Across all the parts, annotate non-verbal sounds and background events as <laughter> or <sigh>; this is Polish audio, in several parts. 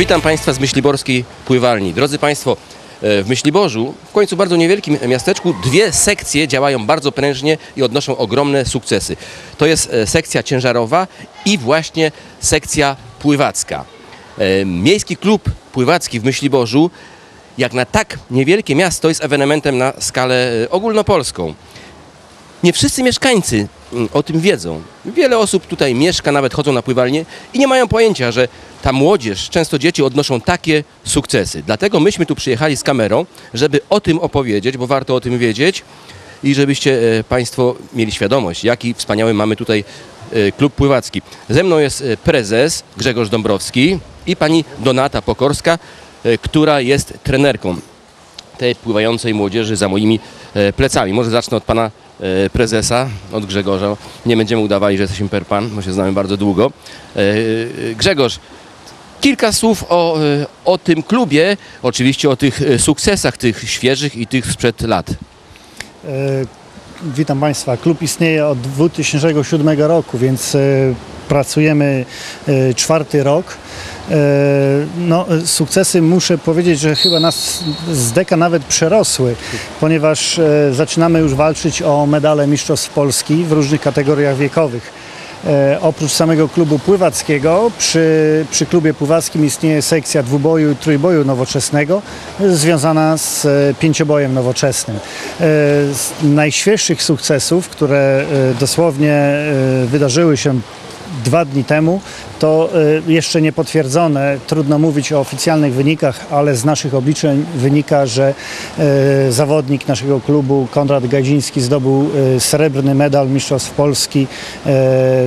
Witam Państwa z Myśliborskiej Pływalni. Drodzy Państwo, e, w Myśliborzu, w końcu bardzo niewielkim miasteczku, dwie sekcje działają bardzo prężnie i odnoszą ogromne sukcesy. To jest e, sekcja ciężarowa i właśnie sekcja pływacka. E, Miejski klub pływacki w Myśliborzu, jak na tak niewielkie miasto, jest ewenementem na skalę ogólnopolską. Nie wszyscy mieszkańcy mm, o tym wiedzą. Wiele osób tutaj mieszka, nawet chodzą na pływalnię i nie mają pojęcia, że ta młodzież, często dzieci odnoszą takie sukcesy. Dlatego myśmy tu przyjechali z kamerą, żeby o tym opowiedzieć, bo warto o tym wiedzieć i żebyście e, Państwo mieli świadomość, jaki wspaniały mamy tutaj e, klub pływacki. Ze mną jest e, prezes Grzegorz Dąbrowski i pani Donata Pokorska, która jest trenerką tej pływającej młodzieży za moimi plecami. Może zacznę od pana prezesa, od Grzegorza. Nie będziemy udawali, że jesteśmy per pan, bo się znamy bardzo długo. Grzegorz, kilka słów o, e, o tym klubie, oczywiście o tych e, sukcesach, tych świeżych i tych sprzed lat. E, Witam Państwa. Klub istnieje od 2007 roku, więc pracujemy czwarty rok. No, sukcesy muszę powiedzieć, że chyba nas z deka nawet przerosły, ponieważ zaczynamy już walczyć o medale Mistrzostw Polski w różnych kategoriach wiekowych. E, oprócz samego klubu pływackiego, przy, przy klubie pływackim istnieje sekcja dwuboju i trójboju nowoczesnego związana z e, pięciobojem nowoczesnym. E, z najświeższych sukcesów, które dosłownie wydarzyły się dwa dni temu, to e, jeszcze nie potwierdzone, trudno mówić o oficjalnych wynikach, ale z naszych obliczeń wynika, że e, zawodnik naszego klubu, Konrad Gadziński, zdobył e, srebrny medal Mistrzostw Polski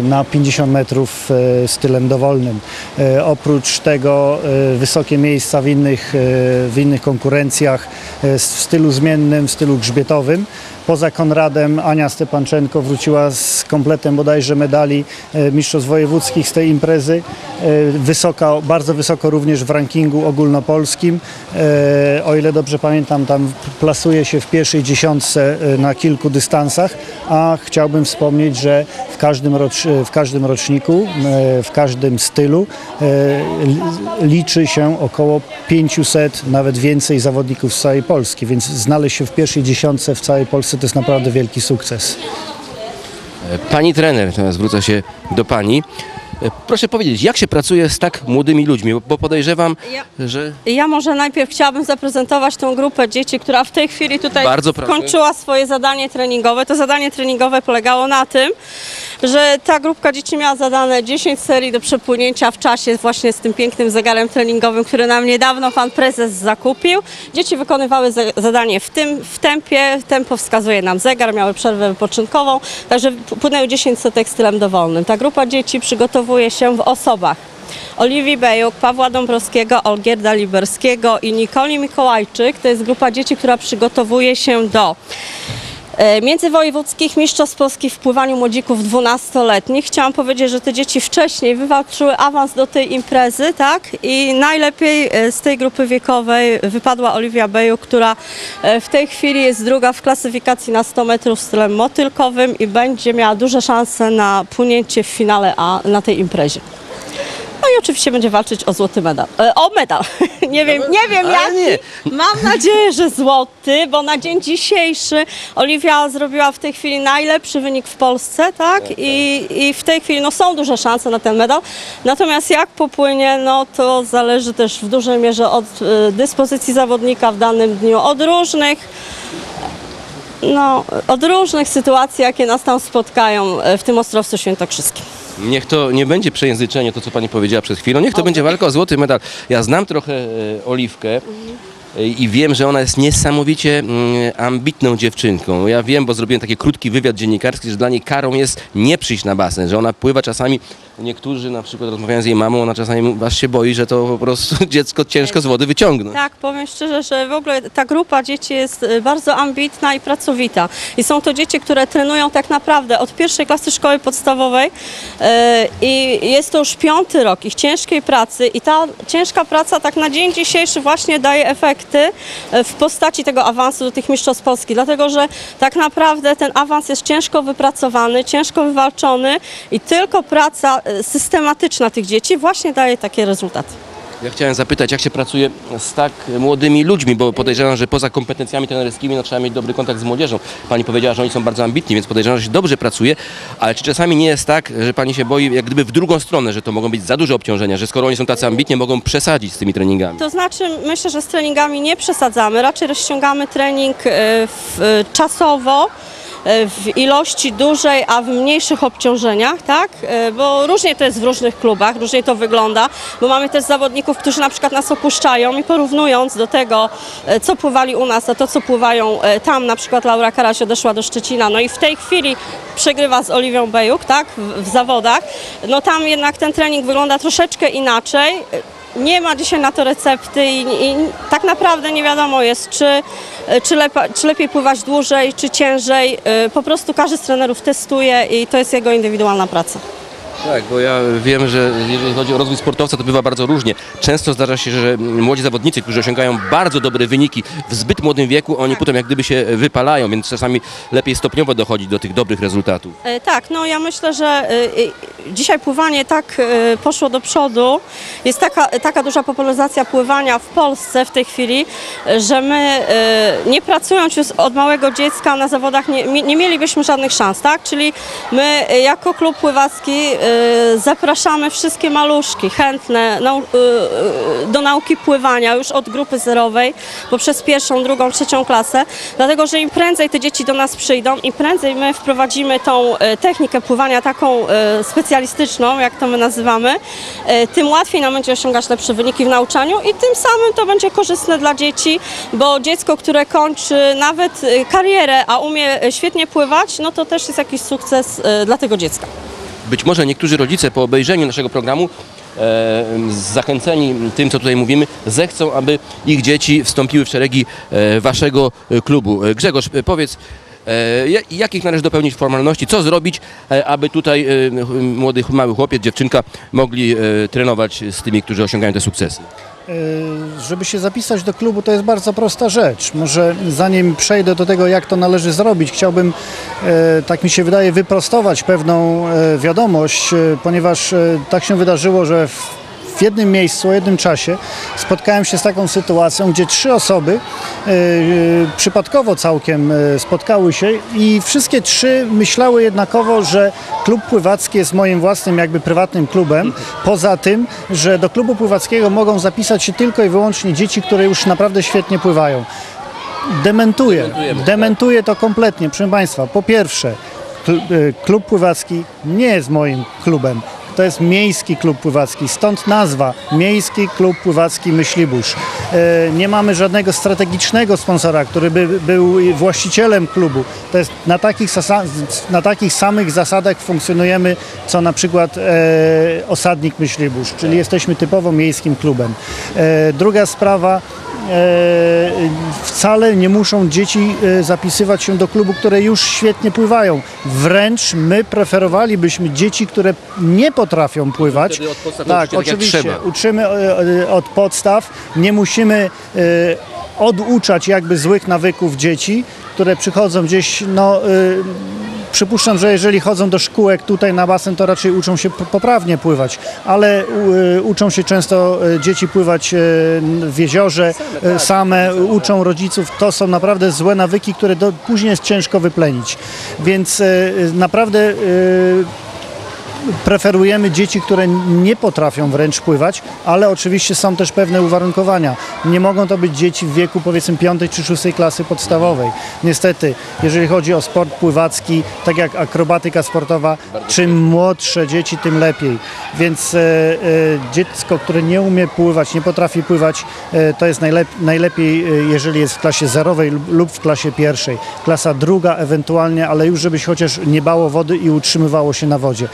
na 50 metrów stylem dowolnym. Oprócz tego wysokie miejsca w innych, w innych konkurencjach w stylu zmiennym, w stylu grzbietowym. Poza Konradem Ania Stepanczenko wróciła z kompletem bodajże medali e, mistrzostw wojewódzkich z tej imprezy. E, Wysoka, bardzo wysoko również w rankingu ogólnopolskim. E, O ile dobrze pamiętam, tam plasuje się w pierwszej dziesiątce na kilku dystansach, a chciałbym wspomnieć, że w każdym, rocz, w każdym roczniku, w każdym stylu li- liczy się około 500, nawet więcej zawodników z całej Polski, więc znaleźć się w pierwszej dziesiątce w całej Polsce to jest naprawdę wielki sukces. Pani trener, teraz zwrócę się do pani. Proszę powiedzieć, jak się pracuje z tak młodymi ludźmi, bo podejrzewam, Ja- że Ja może najpierw chciałabym zaprezentować tą grupę dzieci, która w tej chwili tutaj Bardzo proszę. skończyła swoje zadanie treningowe. To zadanie treningowe polegało na tym, że ta grupka dzieci miała zadane 10 serii do przepłynięcia w czasie właśnie z tym pięknym zegarem treningowym, który nam niedawno pan prezes zakupił. Dzieci wykonywały za- zadanie w tym w tempie, tempo wskazuje nam zegar, miały przerwę wypoczynkową, także płynęły 10 setek stylem dowolnym. Ta grupa dzieci przygotowuje się w osobach Oliwii Bejuk, Pawła Dąbrowskiego, Olgierda Liberskiego i Nikoli Mikołajczyk. To jest grupa dzieci, która przygotowuje się do międzywojewódzkich mistrzostw Polski w pływaniu młodzików 12-letnich. Chciałam powiedzieć, że te dzieci wcześniej wywalczyły awans do tej imprezy, tak? I najlepiej e, z tej grupy wiekowej wypadła Oliwia Bejuk, która e, w tej chwili jest druga w klasyfikacji na 100 metrów stylem motylkowym i będzie miała duże szanse na płynięcie w finale A na tej imprezie. No i oczywiście będzie walczyć o złoty medal. E, o medal. <laughs> nie wiem, nie wiem ale jaki. nie. Mam nadzieję, że złoty, bo na dzień dzisiejszy Oliwia zrobiła w tej chwili najlepszy wynik w Polsce, tak? I, I w tej chwili no, są duże szanse na ten medal. Natomiast jak popłynie, no to zależy też w dużej mierze od e, dyspozycji zawodnika w danym dniu, od różnych no, od różnych sytuacji, jakie nas tam spotkają e, w tym Ostrowcu Świętokrzyskim. Niech to nie będzie przejęzyczenie, to co pani powiedziała przed chwilą. Niech to będzie walka o złoty medal. Ja znam trochę e, Oliwkę e, i wiem, że ona jest niesamowicie mm, ambitną dziewczynką. Ja wiem, bo zrobiłem taki krótki wywiad dziennikarski, że dla niej karą jest nie przyjść na basen, że ona pływa czasami, niektórzy na przykład rozmawiają z jej mamą, ona czasami was się boi, że to po prostu <laughs> dziecko ciężko z wody wyciągną. Tak, powiem szczerze, że w ogóle ta grupa dzieci jest y, bardzo ambitna i pracowita. I są to dzieci, które trenują tak naprawdę od pierwszej klasy szkoły podstawowej y, i jest to już piąty rok ich ciężkiej pracy i ta ciężka praca tak na dzień dzisiejszy właśnie daje efekty y, w postaci tego awansu do tych mistrzostw Polski, dlatego że tak naprawdę ten awans jest ciężko wypracowany, ciężko wywalczony i tylko praca systematyczna tych dzieci właśnie daje takie rezultaty. Ja chciałem zapytać, jak się pracuje z tak młodymi ludźmi, bo podejrzewam, że poza kompetencjami trenerskimi no, trzeba mieć dobry kontakt z młodzieżą. Pani powiedziała, że oni są bardzo ambitni, więc podejrzewam, że się dobrze pracuje, ale czy czasami nie jest tak, że pani się boi jak gdyby w drugą stronę, że to mogą być za duże obciążenia, że skoro oni są tacy ambitni, mogą przesadzić z tymi treningami? To znaczy, myślę, że z treningami nie przesadzamy, raczej rozciągamy trening e, w, e, czasowo. E, W ilości dużej, a w mniejszych obciążeniach, tak? E, Bo różnie to jest w różnych klubach, różnie to wygląda, bo mamy też zawodników, którzy na przykład nas opuszczają i porównując do tego, e, co pływali u nas, a to, co pływają tam, na przykład Laura Karaś odeszła do Szczecina, no i w tej chwili przegrywa z Oliwią Bejuk, tak? W, w zawodach, no tam jednak ten trening wygląda troszeczkę inaczej. Nie ma dzisiaj na to recepty i, i tak naprawdę nie wiadomo jest, czy, czy, lepa, czy lepiej pływać dłużej, czy ciężej. Y, Po prostu każdy z trenerów testuje i to jest jego indywidualna praca. Tak, bo ja wiem, że jeżeli chodzi o rozwój sportowca, to bywa bardzo różnie. Często zdarza się, że młodzi zawodnicy, którzy osiągają bardzo dobre wyniki w zbyt młodym wieku, oni potem jak gdyby się wypalają, więc czasami lepiej stopniowo dochodzić do tych dobrych rezultatów. E, Tak, no ja myślę, że y, y, dzisiaj pływanie tak poszło do przodu. Jest taka, taka duża popularyzacja pływania w Polsce w tej chwili, że my nie pracując już od małego dziecka na zawodach nie, nie mielibyśmy żadnych szans, tak? Czyli my jako klub pływacki zapraszamy wszystkie maluszki chętne y, y, do nauki pływania już od grupy zerowej poprzez pierwszą, drugą, trzecią klasę, dlatego że im prędzej te dzieci do nas przyjdą i prędzej my wprowadzimy tą technikę pływania taką specjalistyczną, jak to my nazywamy, tym łatwiej nam będzie osiągać lepsze wyniki w nauczaniu i tym samym to będzie korzystne dla dzieci, bo dziecko, które kończy nawet karierę, a umie świetnie pływać, no to też jest jakiś sukces dla tego dziecka. Być może niektórzy rodzice po obejrzeniu naszego programu e, zachęceni tym, co tutaj mówimy, zechcą, aby ich dzieci wstąpiły w szeregi e, waszego e, klubu. E, Grzegorz, e, powiedz, jakich należy dopełnić formalności, co zrobić, e, aby tutaj e, młody, mały chłopiec, dziewczynka mogli e, trenować z tymi, którzy osiągają te sukcesy? Żeby się zapisać do klubu, to jest bardzo prosta rzecz. Może zanim przejdę do tego, jak to należy zrobić, chciałbym, e, tak mi się wydaje, wyprostować pewną e, wiadomość, e, ponieważ e, tak się wydarzyło, że w jednym miejscu, o jednym czasie spotkałem się z taką sytuacją, gdzie trzy osoby e, e, przypadkowo całkiem e, spotkały się i wszystkie trzy myślały jednakowo, że klub pływacki jest moim własnym jakby prywatnym klubem. Poza tym, że do klubu pływackiego mogą zapisać się tylko i wyłącznie dzieci, które już naprawdę świetnie pływają. Dementuję, Dementujemy, dementuję to kompletnie. Proszę Państwa, po pierwsze, kl- klub pływacki nie jest moim klubem. To jest miejski klub pływacki, stąd nazwa Miejski Klub Pływacki Myślibórz. E, Nie mamy żadnego strategicznego sponsora, który by był właścicielem klubu. To jest na takich, na takich samych zasadach funkcjonujemy, co na przykład e, Osadnik Myślibórz, czyli jesteśmy typowo miejskim klubem. E, Druga sprawa, wcale nie muszą dzieci zapisywać się do klubu, które już świetnie pływają. Wręcz my preferowalibyśmy dzieci, które nie potrafią pływać. Wtedy od podstaw tak, tak oczywiście. Uczymy od podstaw. Nie musimy e, oduczać jakby złych nawyków dzieci, które przychodzą gdzieś, no... e, Przypuszczam, że jeżeli chodzą do szkółek tutaj na basen, to raczej uczą się poprawnie pływać, ale u- uczą się często e, dzieci pływać e, w jeziorze e, same, uczą rodziców. To są naprawdę złe nawyki, które do, później jest ciężko wyplenić. Więc e, naprawdę e, preferujemy dzieci, które nie potrafią wręcz pływać, ale oczywiście są też pewne uwarunkowania. Nie mogą to być dzieci w wieku powiedzmy 5 czy 6 klasy podstawowej. Niestety, jeżeli chodzi o sport pływacki, tak jak akrobatyka sportowa, czym młodsze dzieci, tym lepiej. Więc e, e, dziecko, które nie umie pływać, nie potrafi pływać, e, to jest najlep najlepiej, e, jeżeli jest w klasie zerowej lub, w klasie pierwszej. Klasa druga ewentualnie, ale już żebyś chociaż nie bało wody i utrzymywało się na wodzie.